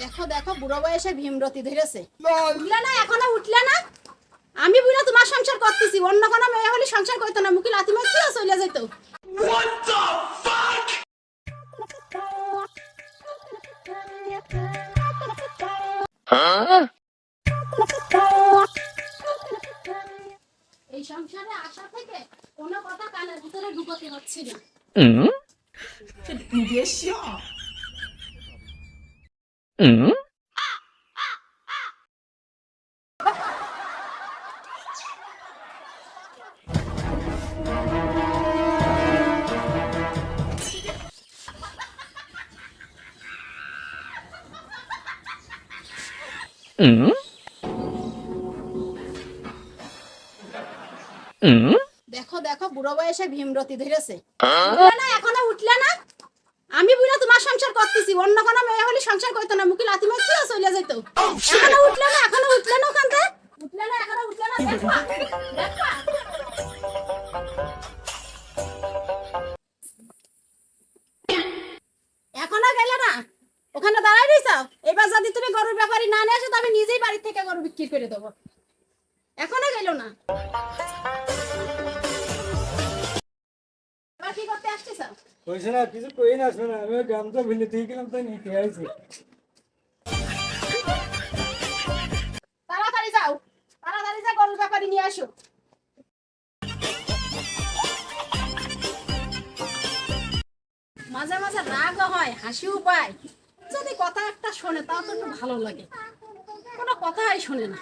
দেখো দেখো বুড়ো বয়সে ভীমরতি ধরেছে। উঠলে না এখনও উঠলে না? আমি বুড়া তোমার সংসার করতেছি। অন্য কোনো মেয়ে হলে সংসার করতো না। মুখে লাথি মারছি চলে যেত। এই সংসারে আসা থেকে কোনো কথা কানের ভিতরে ঢুকতে হচ্ছে না দেখো দেখো বুড়ো বয়সে ভীমরতি ধরেছে। না এখনও উঠলে না, আমি বুড়া তোমার সংসার করতেছি। অন্য কোনো মেয়ে হলে সংসার করতো না। মুখে লাথি মারছি চলে যেত। এখনও উঠলে না, এখনও উঠলে না ওখান থেকে? উঠলে না, এখনও উঠলে না এখনও গেলে না, ওখানে দাঁড়াই রইছাও এবার যদি তুমি গরুর ব্যাপারী না নিয়ে আসো, তো আমি নিজেই বাড়ির থেকে গরু বিক্রি করে দেবো। এখনও গেল না। কি কইছে না কিছু কই না শোনা আমি গ্রামটা ভিলে গেলাম তাই নিতে আইছি তাড়াতাড়ি যাও তাড়াতাড়ি যা ব্যাপারী নিয়ে আসো। মাঝে মাঝে রাগও হয় হাসিও পায়। যদি কথা একটা শোনে তাও তো একটু ভালো লাগে। কোনো কথাই শোনে না।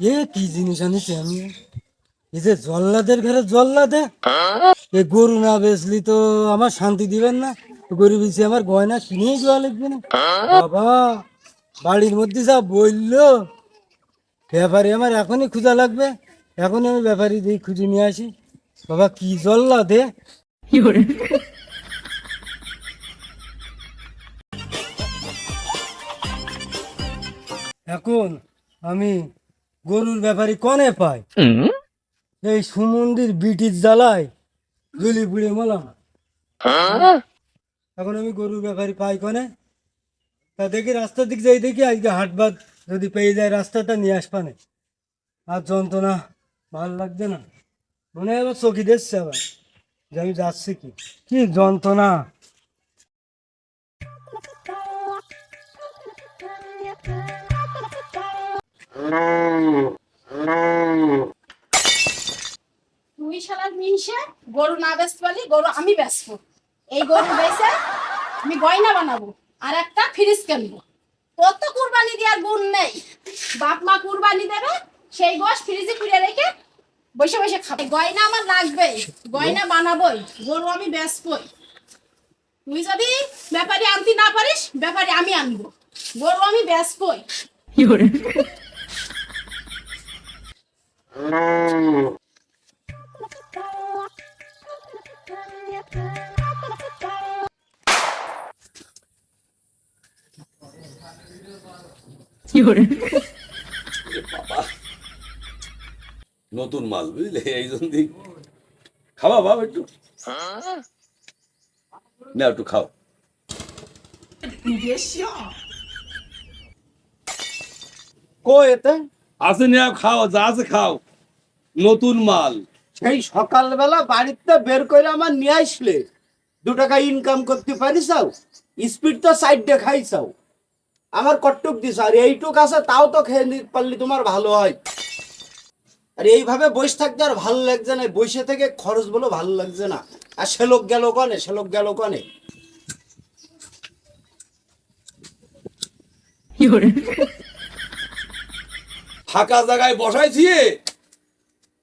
এ কি জিনিস আনিছি আমি? এই যে জল্লাদের ঘরে জল্লাদে? এ গরু না বেচলি তো আমার শান্তি দিবেন না। গরু বেশি আমার গয়না কিনেই যাওয়া লাগবে না। বাবা, বাড়ির মধ্যে যা বলল, ব্যাপারী আমার এখনই খুঁজা লাগবে। এখনই আমি ব্যাপারী দিয়ে খুঁজে নিয়ে আসি। বাবা, কি জল্লা দে এখন আমি গরুর ব্যাপারী কনে পায়? এই সুমন্দির বিটির জ্বালায় জলি পুড়ে মলাম। এখন আমি গরুর ব্যাপারী পাই কনে? তা দেখি রাস্তার দিক যাই দেখি আজকে হাটবাদ যদি পেয়ে যায় রাস্তাটা নিয়ে আসবানে আর যন্ত্রণা ভালো লাগছে না। মনে হয় আবার চকি দেখছে আবার। যে আমি যাচ্ছি কি? কি যন্ত্রণা? তুই শালার মিনসে, গরু না বেচতে পারলি, গরু আমি বেচবো। এই গরু বেচে আমি গয়না বানাবো আর একটা ফ্রিজ কিনবো। তোর তো কুরবানি দেওয়ার গুণ নেই। বাপ মা কুরবানি দেবে, সেই গোশ ফ্রিজে খুলে রেখে বসে বসে খাবে। গয়না আমার লাগবে গয়না বানাবোই, গরু আমি বেচবই। তুই যদি ব্যাপারে আনতে না পারিস, ব্যাপারে আমি আনব। গরু আমি বেচবই। নতুন মাল বুঝলে, এই জন্য খাওয়া বাবা একটু। না, একটু খাও। কো এতে? আছে না খাও, যা আছে খাও। নতুন মাল। সেই সকালবেলা বাড়িতে বের করে আমার নিয়ে আসলে। দু টাকা ইনকাম করতে পারিসাও স্পিড তো সাইড দেখাইছাও আমার কটুক দিস আর এইটুক আছে তাও তো খেয়ে নিতে পারলি তোমার ভালো হয়। আর এইভাবে বসে থাকতে আর ভালো লাগছে না। বসে থেকে খরচ বলে ভালো লাগছে না। আর সে লোক গেল কনে সে লোক গেল কনে। ফাঁকা জায়গায় বসাইছি।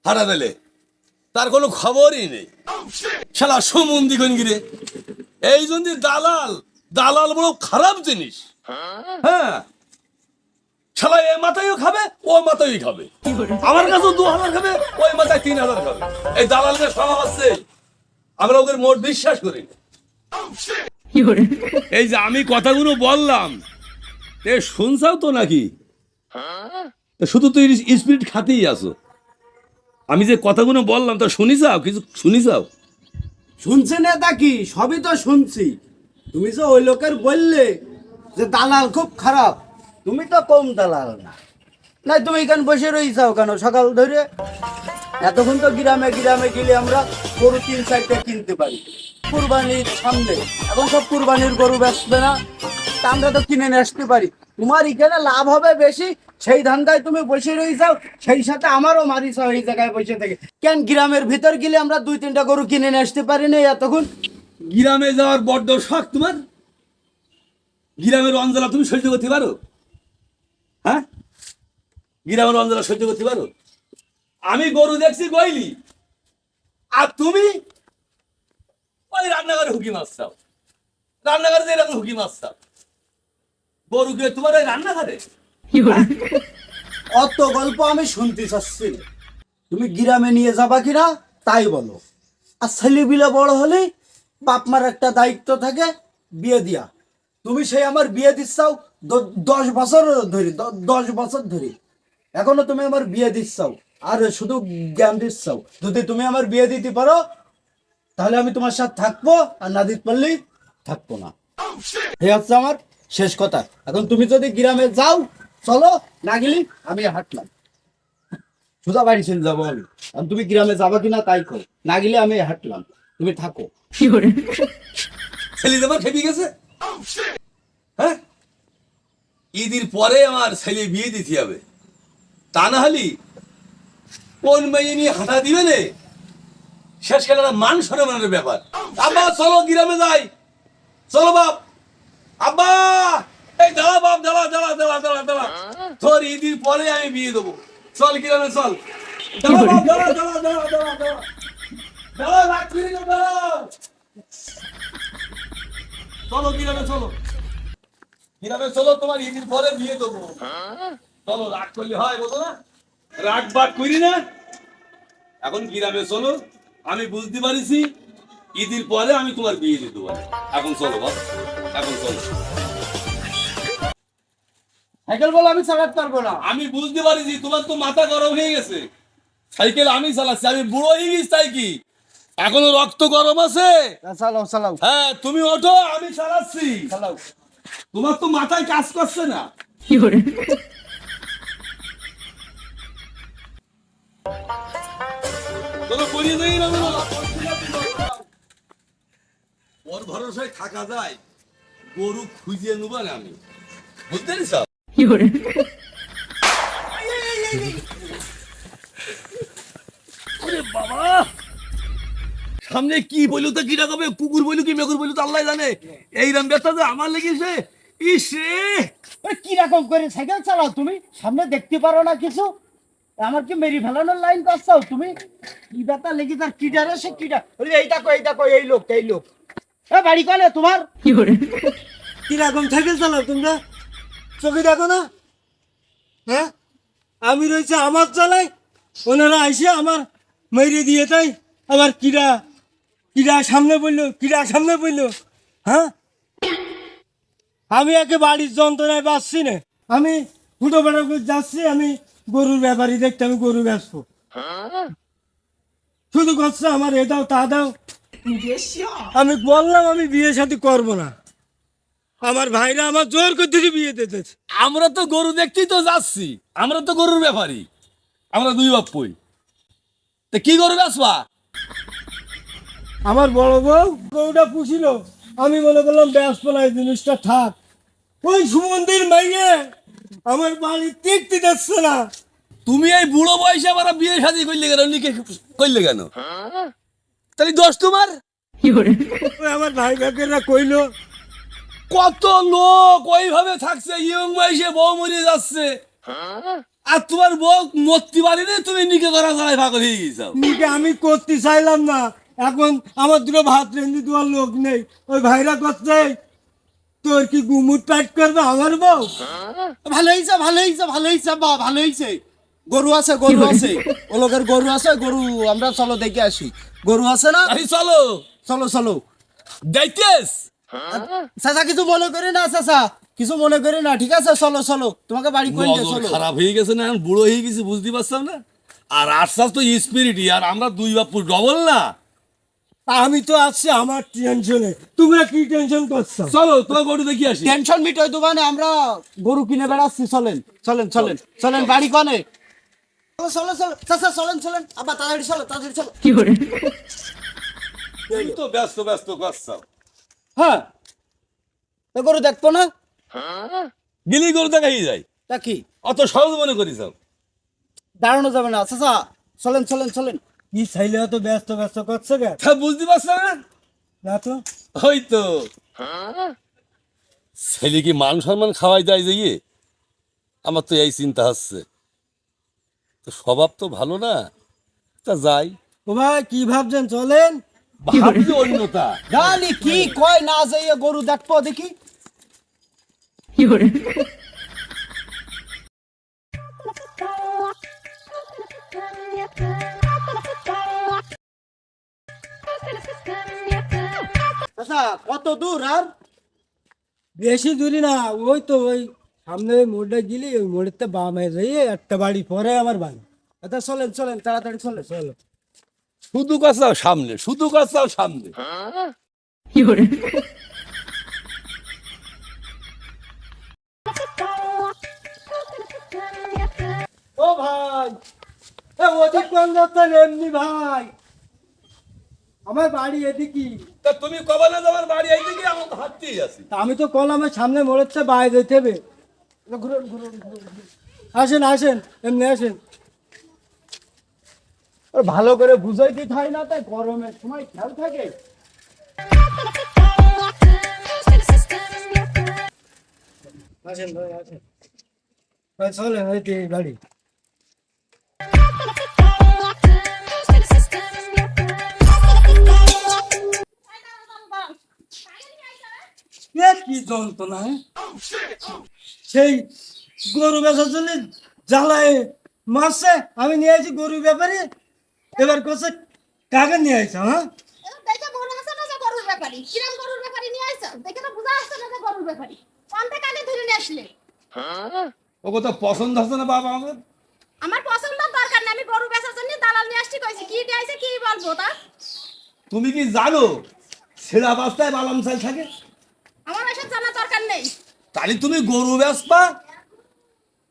হারা দিলে। তার কোনো খবরই নেই। শালা সমন্দি গিরে। এই জন্য দালাল দালাল বড় খারাপ জিনিস। হ্যাঁ। শালা এ মাথায়ও খাবে, ও মাথায়ই খাবে। আমার কাছেও দু হাজার খাবে, ওই মাথায় তিন হাজার খাবে। এই দালালদের স্বভাব আছে। আমরা ওদের মোট বিশ্বাস করি। এই যে আমি কথাগুলো বললাম এ শুনছাও তো নাকি? শুধু তুই স্পিরিট খাতেই আসো আমি যে কথাগুলো বললাম, তা শুনি যাও, কিছু শুনি যাও। শুনছে না তা কি? সবই তো শুনছি। তুমি যে ওই লোকের বললে যে দালাল খুব খারাপ, তুমি তো কম দালাল না। না তুমি এখানে বসে রয়েছাও কেন? সকাল ধরে এতক্ষণ তো গ্রামে গ্রামে গেলে আমরা গরু তিন চারটে কিনতে পারি। কুরবানির সামনে, এখন সব কুরবানির গরু বেচবে না, তা আমরা তো কিনে নিয়ে আসতে পারি। তোমার এখানে লাভ হবে বেশি সেই ধান্দায় তুমি বসে রয়েছাও সেই সাথে আমারও মারিছাও এই জায়গায় বসে থেকে। কেন গ্রামের ভিতর গেলে আমরা দুই তিনটা গরু কিনে নিয়ে আসতে পারি না এতক্ষণ? গ্রামে যাওয়ার বড্ড শখ তোমার? গ্রামের অঞ্জলা তুমি সহ্য করতে পারো? হ্যাঁ? গ্রামের অঞ্জলা সহ্য করতে পারো? আমি গরু দেখছি গইলি। আর তুমি? ওই রান্নাঘরে হুকি মাছ চাও। রান্নাঘরে যে এরকম হুকি মাছ গরু কে তোমার ওই রান্নাঘরে? অত গল্প আমি শুনতে চাচ্ছি তুমি গ্রামে নিয়ে যাবা কিনা, তাই বলো। আর ছেলেবিলে বড় হলে বাপ মার একটা দায়িত্ব থাকে, বিয়ে দিয়া। তুমি সেই আমার বিয়ে দিচ্ছাও দশ বছর ধরে দশ বছর ধরে। এখনও তুমি আমার বিয়ে দিচ্ছাও, আর শুধু জ্ঞান দিচ্ছাও। যদি তুমি আমার বিয়ে দিতে পারো, তাহলে আমি তোমার সাথে থাকব, আর না দিতে পারলেই থাকব না। এই হচ্ছে আমার শেষ কথা। এখন তুমি যদি গ্রামে যাও চলো না গেলি আমি হাঁটলাম। সুধা বাড়ি চলে যাব আমি। আর তুমি গ্রামে যাবা কিনা তাই কর না গেলে আমি হাঁটলাম। তুমি থাকো। ছেলে তোমার খেপে গেছে? হ্যাঁ? ঈদের পরে আমার ছেলে বিয়ে দিতে হবে। তা না হলি কোন মেয়ে নিয়ে হাঁটা দিবে নে? শেষ খেলে একটা মান সম্মানের ব্যাপার। আব্বা চলো গ্রামে যাই। চলো বাপ। আব্বা! এই দাঁড়া বাপ দাঁড়া দাঁড়া দাঁড়া দাঁড়া দাঁড়া। তোর ঈদের পরে আমি বিয়ে দেবো। চল গ্রামে চল। দাঁড়া বাপ, দাঁড়া দাঁড়া দাঁড়া দাঁড়া দাঁড়া। দাঁড়া রাগ না, দাঁড়া। চলো গ্রামে চলো। গ্রামে চলো তোমার ঈদের পরে বিয়ে দেবো। চলো রাগ করলে হয় বলো না। রাগ বাগ করি না। এখন গ্রামে চলো। আমি বুঝতে পারিছি ঈদের পরে আমি তোমার বিয়ে দিতে পারি। এখন চলো বাবা এখন চলো। সাইকেল বলো আমি চালাতে পারব না। আমি বুঝতে পারিছি তোমার তো মাথা গরম হয়ে গেছে। সাইকেল আমি চালাচ্ছি আমি বুড়ো হয়ে গেছি তাই কি? এখনও রক্ত গরম আছে? চালাও চালাও। হ্যাঁ তুমি ওঠো আমি চালাচ্ছি। চালাও। তোমার তো মাথায় কাজ করছে না। না বলো। ওর ভরসায় থাকা যায় গরু খুঁজে নেব না আমি। বুঝতে পারিস বাবা। সামনে কি বলল তো কিরা কবে কুকুর বলল কি মেকুর বলল তো আল্লাহ জানে। এই রাম ব্যথা যে আমার লেগেছে ইস কি রকম করে সাইকেল চালাও তুমি? সামনে দেখতে পারো না কিছু। আমার কি মেরি ফেলানোর লাইন করছাও তুমি? কি ব্যাপার লেগে তার কিডারে সে কিডা ওই এই দেখো এই দেখো এই লোক এই লোক। এ বাড়ি কলে তোমার? কি করে? কি রকম সাইকেল চালাও তোমরা? চোখে দেখো না? হ্যাঁ? আমি রয়েছে আমার চালাই ওনারা আইসে আমার মেরে দিয়ে তাই আবার কিরা কিরা সামনে বলল কিরা সামনে বলল হ্যাঁ? আমি একে বাড়ির যন্ত্রণায় বাঁচছি না। আমি ফুটো বেড়া করে যাচ্ছি আমি গরুর ব্যাপারী দেখতে আমি গরু বেচবো। শুধু করছে আমার এ দাও তা দাও। আমি বললাম আমি বিয়ে সাথে করব না। আমার ভাইরা আমার জোর করতেছে বিয়ে দিতেছে। আমরা তো গরু দেখতেই তো যাচ্ছি। আমরা তো গরুর ব্যাপারী। আমরা দুই বাপ কই তা কি গরু বেচবা? আমার বড় বউ গরুটা পুষিল। আমি মনে করলাম ব্যস্ত না এই জিনিসটা থাক। ওই সুমন্দির মাইয়ে আমার বাড়ি দেখতে যাচ্ছে না। তুমি এই বুড়ো বয়সে আবার বিয়ে শাদি করলে কেন? লিখে করলে কেন? তাহলে দোষ তোমার? আমার ভাই কাকেরা কইলো কত লোক ওইভাবে থাকছে ইয়ং বয়সে বউ মরে যাচ্ছে। আর তোমার বউ মরতে পারিনি তুমি নিকে করা ছাড়াই ভাগ হয়ে গেছো। নিকে আমি করতে চাইলাম না। এখন আমার দুটো ভাত রেঁধে দেওয়ার লোক নেই। ওই ভাইরা করছে তোর কি গুমুট টাইট করবে আমার বউ? ভালো হয়েছে ভালো হয়েছে ভালো হয়েছে বা ভালো হয়েছে গরু আছে গরু আছে। ও লোকের গরু আছে গরু আমরা চলো দেখে আসি। গরু আছে না? চলো। চলো চলো। দেখতেস চাচা কিছু মনে করে না চাচা কিছু মনে করি না ঠিক আছে? চলো চলো। তোমাকে বাড়ি করে নিয়ে চলো। খারাপ হয়ে গেছে না এখন বুড়ো হয়ে গেছি বুঝতে পারছাম না? আর আশ্বাস তো স্পিরিটই আর আমরা দুই বাপুর ডবল না। আমি তো আছি আমার টেনশনে তোমরা কি টেনশন করছ? চলো তোমার গরু দেখি আসি। টেনশন মিটাই দোকানে আমরা গরু কিনে বেড়াচ্ছি চলেন চলেন চলেন চলেন বাড়ি কনে। চলো চলো চলো চাচা চলেন চলেন। আবার তাড়াতাড়ি চলো তাড়াতাড়ি চলো। কি তুমি তো ব্যস্ত ব্যস্ত করছাও হ্যাঁ। তো গরু দেখব না? গিলি গরু দেখাই যায়? তা কি? অত সহজ মনে করিস দাঁড়ানো যাবে না। চাচা চলেন চলেন চলেন। কি ছেলে অত ব্যস্ত ব্যস্ত করছে গে তা বুঝতে পারছ না? না তো। ওই তো। ছেলে কি মান সম্মান খাওয়াই যায় যে ইয়ে? আমার তো এই চিন্তা হচ্ছে। তো স্বভাব তো ভালো না। তা যাই। ও ভাই কি ভাবছেন? চলেন। ভাবছি অন্যতা। জানি কি কয় না যাইয়ে গরু দেখব দেখি? চাচা কত দূর আর? বেশি দূরি না ওই তো ওই সামনে ওই মোড়টা গেলি ওই মোড়েতে বামে যাইয়ে একটা বাড়ি পরে আমার বাড়ি। আচ্ছা চলেন চলেন তাড়াতাড়ি চলেন চলো শুধু কাছাও সামনে শুধু কাছাও সামনে। ও ভাই এ ওদিক কোন যাচ্ছেন এমনি ভাই। আমার বাড়ি এদিকে। তা তুমি কবে না তোমার বাড়ি এইদিকে আমার তো হাঁটতেই আছি। তা আমি তো কলামের সামনে মরেছে বাইরে যেতে হবে। ঘুরুন ঘুরুন। আসেন আসেন এমনি আসেন। ভালো করে বুঝাই দিতে হয় না, তাই গরমের সময় খেয়াল থাকে। ভাই ভাই তো বাড়ি। কি যন্ত্রণা হ্যাঁ? সেই গরু বেচার জন্য জ্বালায় মারছে, আমি নিয়ে আসি গরু ব্যাপারে। এবার কোথায় কাকে নিয়ে আসছো হ্যাঁ? দেখে মনে আছে না যে গরুর ব্যাপারি? কিরম গরুর ব্যাপারি নিয়ে আইছো? দেখে তো বুঝা যাচ্ছে না যে গরুর ব্যাপারি। কোনটা কানে ধরে নিয়ে আসলে? হ্যাঁ ও কথা পছন্দ হচ্ছে না বাবা আমার আমার পছন্দ দরকার নেই আমি গরু বেচার জন্য দালাল নিয়ে আসছি কইছি কি দিয়েছে কি বলব তা? তুমি কি জানো ছেঁড়া বাস্তায় বালাম চাল থাকে? আমার এসব জানা দরকার নেই। তাহলে তুমি গরু বেচবা।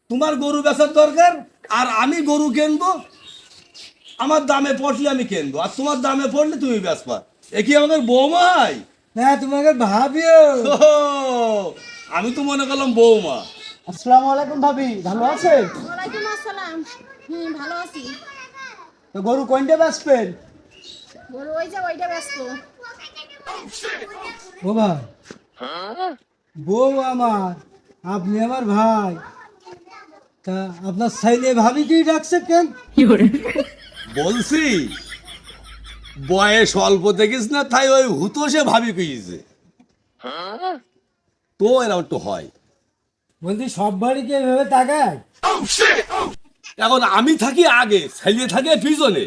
তোমার গরু বেচার দরকার আর আমি গরু কিনবো। আমার দামে পড়লে আমি কিনবো আর তোমার দামে পড়লে তুমি বেচবা। এ কি আমাদের বৌমাই হ্যাঁ তোমাকে ভাবিও। আমি তো মনে করলাম বৌমা। আসসালামু আলাইকুম ভাবি ভালো আছে ওয়ালাইকুম আসসালাম। হুম ভালো আছি। তো গরু কোনটা বেচবেন? গরু ওই যে ওইটা ব্যস্ত ও ভাই। বউ আমার আপনি আমার ভাই। তা আপনার ছেলে ভাবি কি ডাকছে কেন? বলছি বয়স অল্প দেখিস না তাই ওই হুতো সে ভাবি কইছে। তো এরকম একটু হয়। বলছি সব বাড়িকে এভাবে তাকায়? এখন আমি থাকি আগে ছেলে থাকে পিছনে।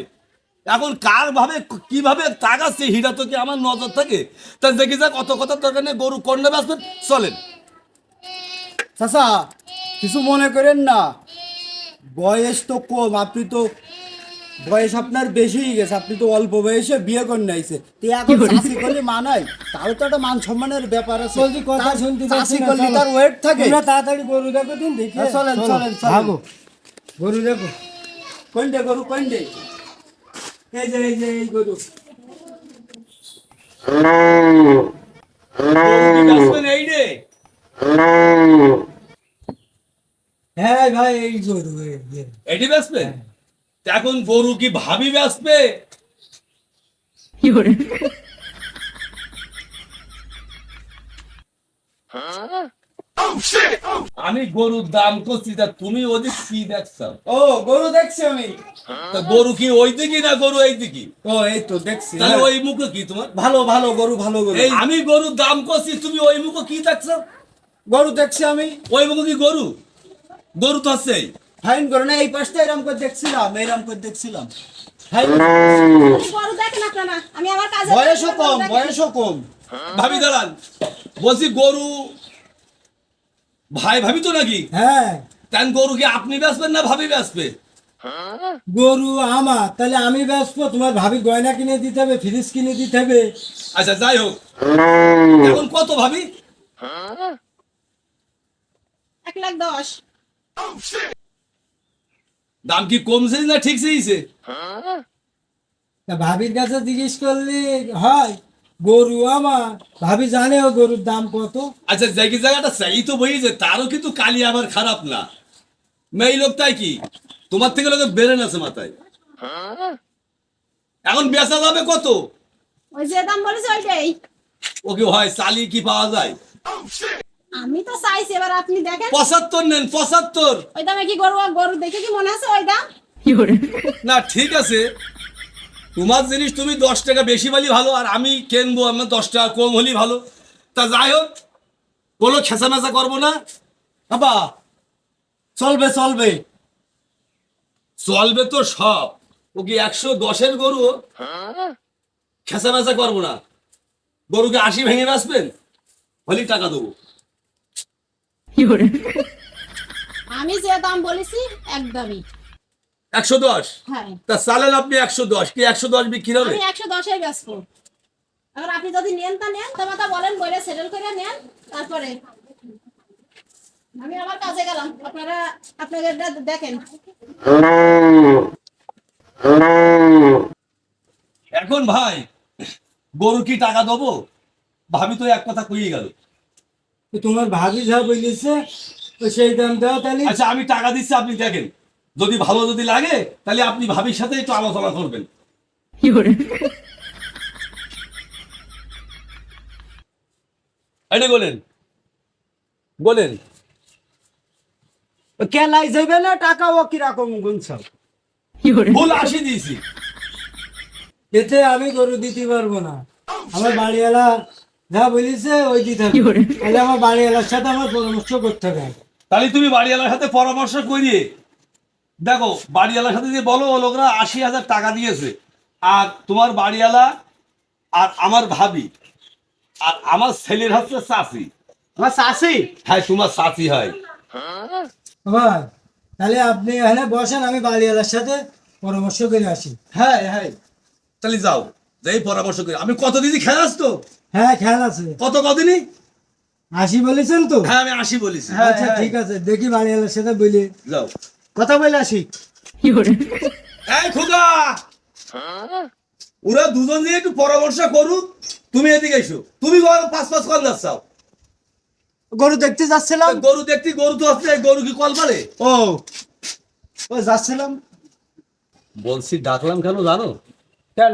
এখন কার ভাবে কীভাবে তাকাচ্ছে হিরা তো কি আমার নজর থাকে? তা দেখি যাক কত কথা দরকার নেই গরু কন্যা ব্যস্ত চলেন। চাচা কিছু মনে করেন না বয়স তো কম আপনি তো বয়স আপনার বেশি হয়ে গেছে আপনি তো অল্প বয়সে বিয়ে করে নাইছে তো এখন চাষি করলে মানায় তারও তো একটা মান সম্মানের ব্যাপার আছে। বলছি কথা শুনতে চাষি করলে তার ওয়েট থাকে। তোমরা তাড়াতাড়ি গরু দেখো দিন দেখি। হ্যাঁ, চলেন, চলেন। ভাগো গরু দেখো। কোনটে গরু কোনটে? এই যে এই যে এই গরু। এই রে হ্যাঁ ভাই এই গরু। এটি বেসবে এখন গরু কি ভাবি বেসবে আমি গরুর দাম করছি তা তুমি ওদিক কি দেখছ? ও গরু দেখছি আমি। তা গরু কি ওই দিকে না গরু এই দিকে ও এই তো দেখছি। তাহলে। ওই মুখে কি তোমার? ভালো ভালো গরু ভালো গরু। আমি গরুর দাম করছি তুমি ওই মুখে কি দেখছ? গরু দেখছি আমি। ওই মুখে কি গরু? গরু তো আছে ফাইন গরু না এই পাশটা এরম করে দেখছিলাম এরম করে দেখছিলাম। ফাইন গরু দেখেন আপনারা আমি আমার বয়সও কম বয়সও কম। ভাবি দাঁড়ান বলছি গরু ভাই ভাবি তো নাকি? হ্যাঁ। তেন গরু কি আপনি বেচবেন না ভাবি বেচবে? গরু আমার তাহলে আমি ব্যস্ত তোমার ভাবি গয়না কিনে দিতে হবে ফ্রিজ কিনে দিতে হবে। আচ্ছা যাই হোক। এখন কত ভাবি? এক লাখ দশ। দাম কি কমছে না ঠিক সেইছে ভাবির কাছে জিজ্ঞেস করলে হয় গরু আমার। ভাবি জানে ও গরুর দাম কত। আচ্ছা জায়গা জায়গাটা সেই তো বইছে তারও কিন্তু কালি আবার খারাপ না। মেয়ে লোক তাই কি? তোমার থেকে লোকের বেরেন আছে মাথায়। এখন বেচা যাবে কত? ওই যে দাম বলেছে ওইটাই। ওকে হয় চালি কি পাওয়া যায়? আমি তো চাইছি এবার আপনি দেখেন। পঁচাত্তর নেন পঁচাত্তর। ওই দামে কি গরু গরু দেখে কি মনে আছে ওই দাম? না ঠিক আছে। তোমার জিনিস তুমি দশ টাকা বেশি পালি ভালো আর আমি কিনবো আমার দশ টাকা কম হলেই ভালো। তা যাই হোক খেসা মেসা করব না? বাবা চলবে চলবে। চলবে তো সব। ও কি একশো দশের গরু? খেসা মেসা করব না। গরুকে আশি ভেঙে বাঁচবেন? হলেই টাকা দেবো। আমি যে দাম বলেছি একদমই। একশো দশ? হ্যাঁ। তা চালেন আপনি একশো দশ কি একশো দশ বিক্রি হবে? আমি একশো দশে বেচবো এবার আপনি যদি নেন তা নেন তা মাথা বলেন বলে সেটেল করে নেন তারপরে। আমি আমার কাজে গেলাম। আপনারা আপনাদের দেখেন। এখন ভাই গরু কি টাকা দেবো? ভাবি তো এক কথা কইয়ে গেল। তোমার ভাবি যা বলেছে সেই দাম দেওয়া তাহলে। আচ্ছা আমি টাকা দিচ্ছি আপনি দেখেন। যদি ভালো যদি লাগে তাহলে আপনি ভাবির সাথে একটু আলোচনা করবেন। এটা বলেন বলেন। কেলাই যাবে না টাকা ও কীরকম গুনছাও? ভুল আশি দিয়েছি। এতে আমি গরু দিতে পারব না। আমার বাড়িওয়ালা যা বলেছে ওই দিতে হবে। তাহলে আমার বাড়িওয়ালার সাথে আমার পরামর্শ করতে হবে। তাহলে তুমি বাড়িওয়ালার সাথে পরামর্শ করিয়ে দেখো বাড়িওয়ালার সাথে যে বলো লোকরা আশি হাজার টাকা দিয়েছে। আর তোমার বাড়িওয়ালা আর আমার ভাবি আর আমার ছেলের হচ্ছে চাষি। আমার চাষি? হ্যাঁ তোমার চাষি হয়। তাহলে আপনি এখানে বসেন আমি বাড়িওয়ালার সাথে পরামর্শ করে আসি। হ্যাঁ হ্যাঁ। তাহলে যাও যাই পরামর্শ করি। আমি কত দিদি খেলাস তো? হ্যাঁ খেয়াল আছে। কত কদিনই? আসি বলেছেন তো? হ্যাঁ আমি আসি বলেছি। হ্যাঁ, আচ্ছা হ্যাঁ। ঠিক আছে দেখি বাড়িওয়ালার সাথে বলি যাও। কথা বলে আসি। এই খোকা! ওরা দুজন দিয়ে একটু পরামর্শ করুক তুমি এদিকে এসো। তুমি ঘর পাঁচ পাঁচ কল যাচ্ছাও গরু দেখতে যাচ্ছিলাম। গরু দেখতে গরু তো হচ্ছে গরু কি কল পারে ও ও যাচ্ছিলাম। বলছি ডাকলাম কেন জানো? কেন?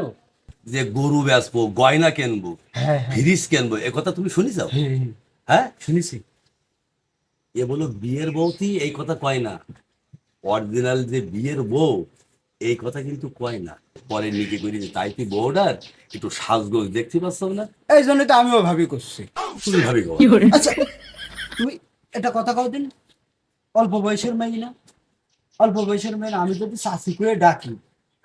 যে গরু বেচবো গয়না কেনবো হ্যাঁ ফ্রিজ কিনবো এ কথা তুমি শুনিস হ্যাঁ শুনেছি। এ বলো বিয়ের বউতি এই কথা কয় না। অরিজিনাল যে বিয়ের বউ এই কথা কিন্তু কয় না। পরে নিজে করি যে তাই তুই বউটার? একটু সাজগোজ দেখতে পাচ্ছ না? এই জন্যই তো আমিও ভাবি করছি। তুমি ভাবি আচ্ছা তুমি এটা কথা কও দিন। অল্প বয়সের মেয়ে না? অল্প বয়সের মেয়ে না, আমি যদি চাষি করে ডাকি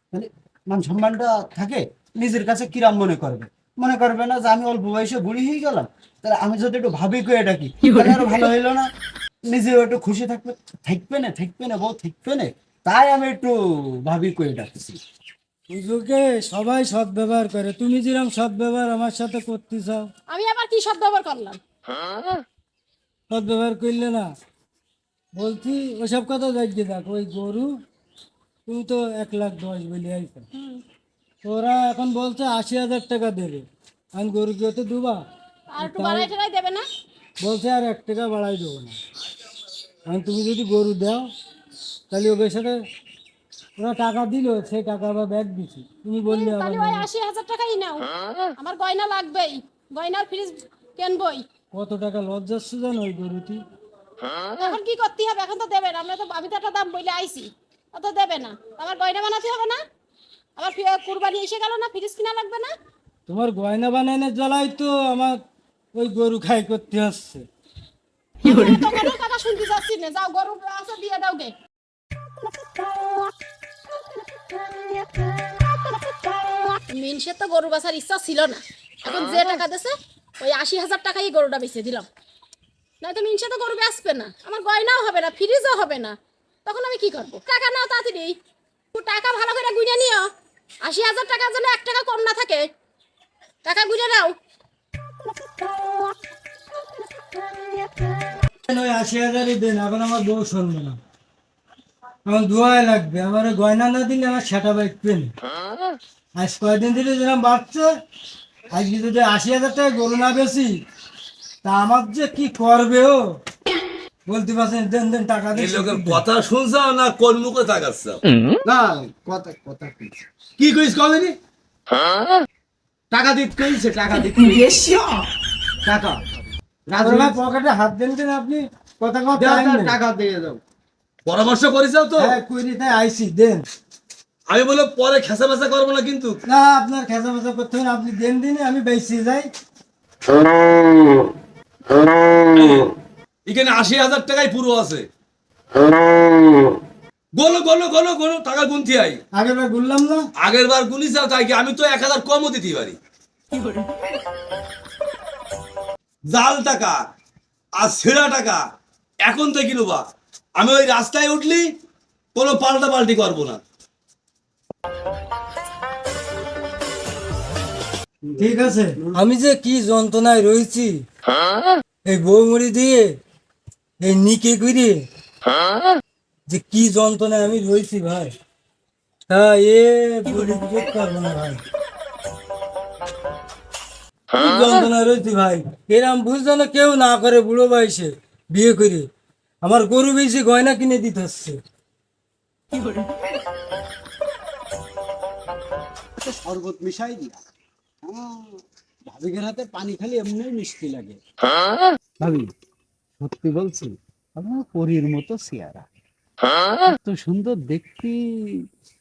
তাহলে মান সম্মানটা থাকে? নিজের কাছে কিরাম মনে করবে। মনে করবে না যে আমি অল্প বয়সে বুড়ি হয়ে গেলাম তাহলে আমি যদি একটু ভাবি করে ডাকি তাহলে আরও ভালো হইল না। নিজেও একটু খুশি থাকবে। থাকবে না থাকবে না বউ থাকবে না। তাই আমি একটু ভাবি করে ডাকছি সুযোগে সবাই সৎ ব্যবহার করে। তুমি যেরকম সৎ ব্যবহার আমার সাথে করতে চাও আমি আবার কি শব্দ ব্যবহার করলাম? সৎ ব্যবহার করলে না বলছি ওসব কথা যাইতে থাক। ওই গরু তুমি তো এক লাখ দশ বলে আইছো। ওরা এখন বলছে আশি হাজার টাকা দেবে। আমি গরুকে তো দুবা। আর একটু বাড়াই টেরাই দেবে না? বলছে আর এক টাকা বাড়াই দেবো না। এখন তুমি যদি গরু দাও তাহলে ওদের সাথে ওরা টাকা দিল সেই টাকা আবার ব্যাগ দিছি। তুমি বললে তাহলে ওই আশি হাজার টাকাই নাও। আমার গয়না লাগবেই। গয়নার ফ্রিজ কিনবই। কত টাকা লস যাচ্ছে জানো ওই গরুটি? এখন কি করতে হবে? এখন তো দেবে না। আমরা তো আমি তো একটা দাম বলে আইছি। অত দেবে না। আমার গয়না বানাতে হবে না? আবার ফি- কুরবানি এসে গেল না? ফ্রিজ কিনা লাগবে না? তোমার গয়না বানানোর জ্বালাই তো আমার ওই গরু খাই করতে হচ্ছে কথা শুনতে চাচ্ছি না। যাও গরু আছে দিয়ে দাও গে। মিনসের তো গরু বেচার ইচ্ছা ছিল না। এখন যে টাকা দিছে ওই আশি হাজার টাকাই গরুটা বেচে দিলাম। নয়তো মিনসা তো গরু বেচবে না। আমার গয়নাও হবে না ফ্রিজও হবে না। তখন আমি কি করব? টাকা নাও তাড়াতাড়ি। টাকা ভালো করে গুঁজে নিও। আশি হাজার টাকার জন্য এক টাকা কম না থাকে। টাকা গুঁজে নাও। আশি হাজারই দেন এখন আমার বউ শুনবে না। আমার দোয়াই লাগবে আমার গয়না না দিলে আমার সেটা বাইক পেন আজ কয়দিন ধরে যেরকম বাড়ছে আজকে যদি আশি হাজার টাকা গরু না বেশি তা আমার যে কি করবে ও? বলতে পারছেন দেন দেন টাকা এই দিয়ে লোকের কথা শুনছাও না কোন মুখে তাকাচ্ছ? না কথা কথা। কি কইস কবেনি টাকা দিতে কইছে টাকা দিতে টাকা। রাজু আপনার পকেটে হাত দেন দেন আপনি? কথা কথা টাকা দিয়ে দাও। পরামর্শ করেছাও তো। হ্যাঁ কুড়ি তাই আইসি দেন। আমি বলে পরে খেসা মেসা করব না কিন্তু। না আপনার খেঁচা মেচা করতে হবে আপনি দেন দিন আমি বেশি যাই। এখানে আশি হাজার টাকাই পুরো আছে। গোলো গোলো গোলো গোলো টাকা গুনতি আই আগের বার বললাম না? আগের বার গুনিস তাই কি? আমি তো এক হাজার কমও দিতে পারি। জাল টাকা আর ছেঁড়া টাকা এখন থেকে নেবা আমি ওই রাস্তায় উঠলি কোনো পাল্টা পাল্টি করব না। ঠিক আছে। আমি যে কি যন্ত্রণায় রয়েছি এই বৌমুড়ি দিয়ে এই নিকে করে যে কি যন্ত্রণায় আমি রয়েছি ভাই? তা এ বলে বুঝতে পারব না ভাই। কি রয়েছি ভাই? এরম বুঝতো না কেউ না করে বুড়ো বয়সে বিয়ে করে। আমার গরু বেশি গয়না কিনে দিতে হচ্ছে। শরবত মিশাই দিয়া। ভাবিকের হাতে পানি খালি এমনি মিষ্টি লাগে। ভাবি সত্যি বলছি আমার পরীর মতো চেহারা। এত সুন্দর দেখতে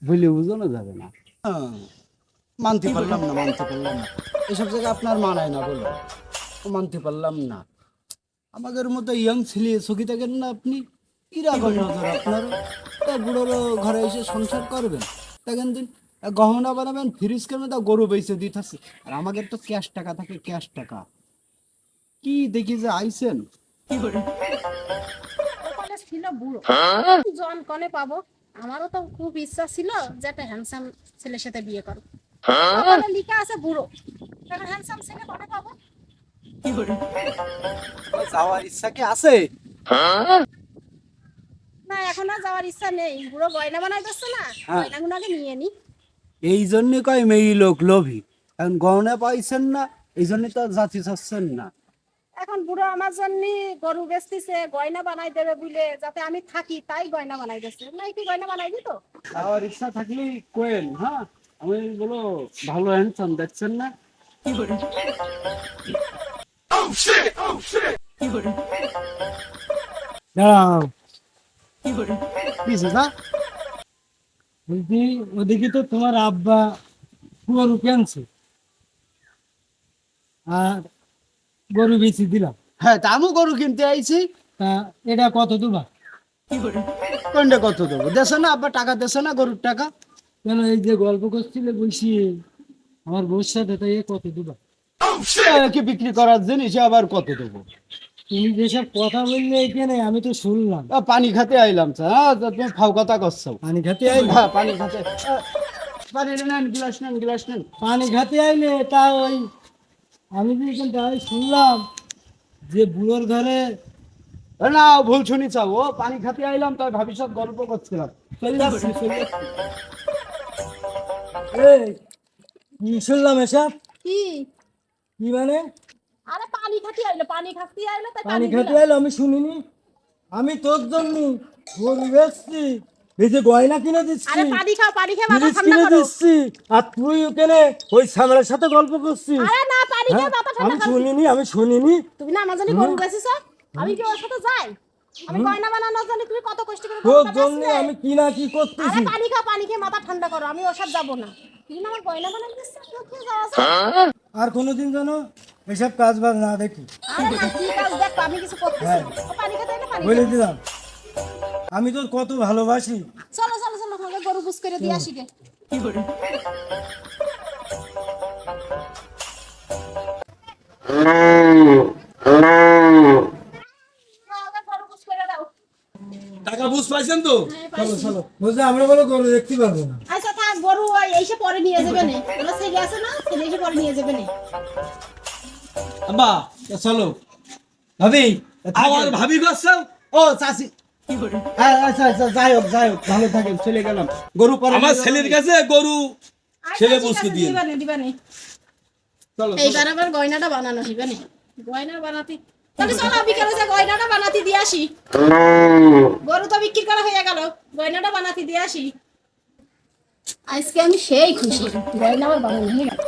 বলে বোঝানো যাবে না। হ্যাঁ, মানতে পারলাম না মানতে পারলাম না। এসব জায়গায় আপনার মানায় না বলো মানতে পারলাম না। আমাদের মতো ইয়ং ছেলে চকি থাকেন না আপনি? কীরকম নজর আপনার তা বুড়োর ঘরে এসে সংসার করবেন। দেখেন দিন গহনা বানাবেন ফ্রিজ কেন তা গরু বেঁচে দিতেছে। আর আমাদের তো ক্যাশ টাকা থাকে ক্যাশ টাকা। কি দেখি যে আইছেন? কপালে ছিল বুড়ো। জন কনে পাবো। আমারও তো খুব ইচ্ছা ছিল যে একটা হ্যান্ডসাম ছেলের সাথে বিয়ে করব কপালে লিখা আছে বুড়ো। এখন হ্যান্ডসাম ছেলে কনে পাবো? যাওয়ার ইচ্ছা কি আছে? না এখন আর যাওয়ার ইচ্ছা নেই। বুড়ো গয়না বানাই দিচ্ছে না। হ্যাঁ। গয়নাগুলো আগে নিয়ে নি। এই জন্য কয় মেয়ে লোক লোভী। এখন গহনা পাইছেন না এই জন্য তো জাতি চাচ্ছেন না। এখন বুড়ো আমার জন্য গরু বেচতিছে গয়না বানাই দেবে বলে যাতে আমি থাকি তাই গয়না বানাই দিচ্ছে নাই কি গয়না বানাই দিত? যাওয়ার ইচ্ছা থাকলে কোয়েন হ্যাঁ? আমি বলো ভালো হ্যান্ডসাম দেখছেন না? দাঁড়াও। কি না বলছি ওদিকে তো তোমার আব্বা গরু কেনছে আর গরু বেশি দিলাম। হ্যাঁ তা আমিও গরু কিনতে আইছি। তা এটা কত দেবা কোনটা কত দেবো? দেশে না আব্বা টাকা দেশে না গরুর টাকা? কেন এই যে গল্প করছিলে বলছি আমার বউর সাথে তাই এ কত দেবা কি বিক্রি করার জিনিস আবার কত দেবো? তুমি যেসব কথা বললে এখানে আমি তো শুনলাম। পানি খাতে আইলাম স্যার। হ্যাঁ তুমি ফাও কথা করছ পানি খাতে আইলে? হ্যাঁ পানি খাতে। পানি নেন গ্লাস নেন গ্লাস নেন। পানি খাতে আইলে তা ওই আমি এখানে তাই শুনলাম যে বুড়োর ঘরে না ভুল শুনি চাও ও পানি খাতে আইলাম তাই ভবিষ্যৎ গল্প করছিলাম। চলে যাচ্ছি চলে এই কি শুনলাম এসব? কি? কি মানে? আরে পানি খাতি আইলো পানি খাতি আইলো তাই পানি খেতে। এলো আমি শুনিনি। আমি তোর জন্য গরু বেচছি। যে গয়না কিনে দিচ্ছি। আরে পানি খাও পানি খেয়ে মাথা ঠান্ডা কিনে দিচ্ছি। আর তুই ওখানে ওই সামলার সাথে গল্প করছিস। আরে না পানি খেয়ে হ্যাঁ? মাথা আমি ঠান্ডা করো। শুনিনি আমি শুনিনি। তুমি না আমার জন্য গরু বেচিস আমি কি ওর সাথে যাই? আমি গয়না বানানোর জন্য তুমি কত কষ্ট করে তোর জন্য আমি কি না কি আরে পানি খাও পানি খেয়ে মাথা ঠান্ডা করো। আমি ওর সাথে যাব না। তুমি না আমার গয়না বানাই দিচ্ছ? কি যাওয়া আছে? আর কোনোদিন যেন এসব কাজ বাজ না দেখি। আরে না কি কাজ দেখো আমি কিছু করতেছি হ্যাঁ। না। ও পানি খেতে এলে পানি বলে দিলাম। আমি তোর কত ভালোবাসি। চলো চলো চলো আমাকে গরু বুঝ করে দিয়ে আসি গে। টাকা বুঝ পাইছেন তো? চলো চলো। বলছে আমরা বলো গরু দেখতে পারব না। আচ্ছা থাক গরু এসে পরে নিয়ে যাবে না। ওরা ছেলে আছে না ছেলে এসে পরে নিয়ে যাবে না। আব্বা চলো। ভাবি আমার ভাবি করছে? ও চাচি। আচ্ছা আচ্ছা যাই হোক যাই হোক ভালো থাকেন চলে গেলাম। গরু পরে আমার ছেলের কাছে গরু ছেলে আচ্ছা, বুঝতে দিয়ে। দিবানে দিবানে। চলো এইবার আবার গয়নাটা বানানো হইবে না গয়না বানাতে তাহলে চলো বিকালে যে গয়নাটা বানাতে দিয়ে আসি। গরু তো বিক্রি করা হয়ে গেল গয়নাটা বানাতে দিয়ে আসি। আজকে আমি সেই খুশি গয়না আবার বানানো হয়ে গেল।